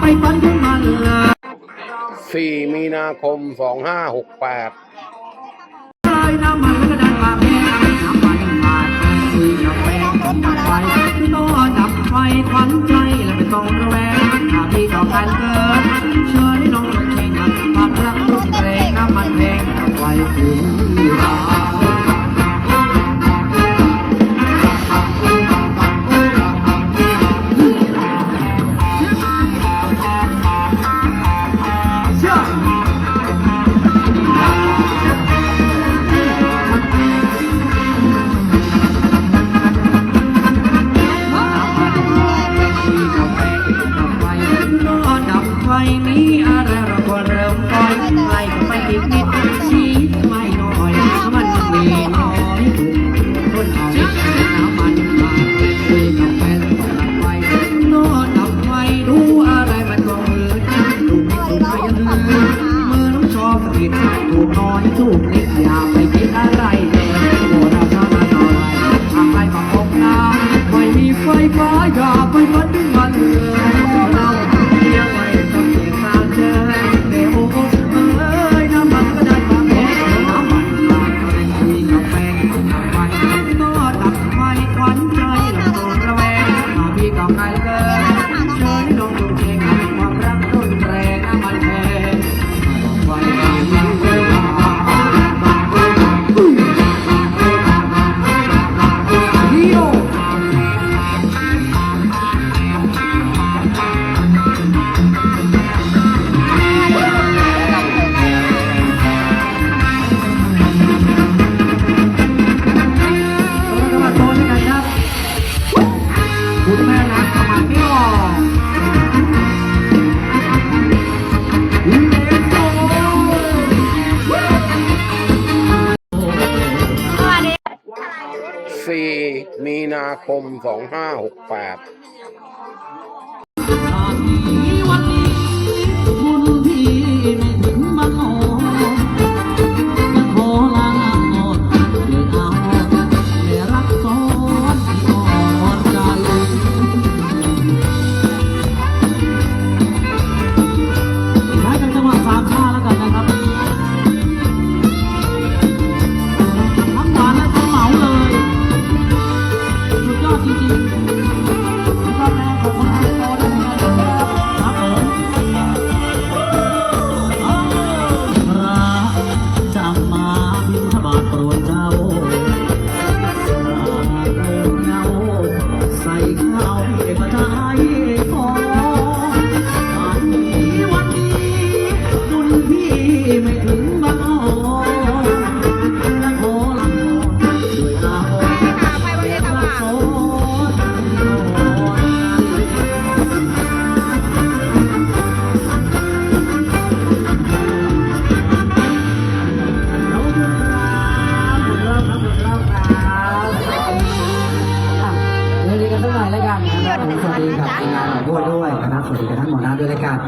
ไปฝันถึงมันเลย4มีนาคม2568น้ำมันก็ดันมาแม่น้ำมันมาคุยกับแฟนไฟก็ดับไฟควันใจและไม่ต้องระแวงถ้าพี่ต้องการเกิดเชิญ น้อยถูกนิดอย่าไปคิดอะไรเลยโอ้เราทำมาต่อไรทำไรมาพบน้ำไม่มีไฟฟ้าอย่า มีนาคม 2568 ทีมงานของด้วยด้วยนะครับสวัสดีกับท่านหมอน้ำด้วยรายการ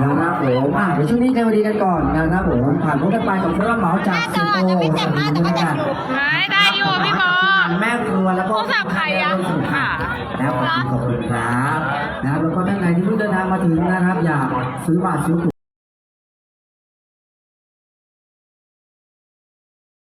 นะครับผมอะเดี๋ยวช่วงนี้ใจวันดีกันก่อนนะครับผมผ่านพ้นกันไปกับผู้รับเหมาจากสิงโตสวัสดีด้วยรายการไม่ได้อยู่พี่บอลแม่ครัวแล้วก็โทรศัพท์ใครอะค่ะแล้วขอบคุณขอบคุณครับนะครับแล้วก็ท่านไหนที่เพิ่งเดินทางมาถึงนะครับ อยากซื้อบัตรซื้อตั๋ว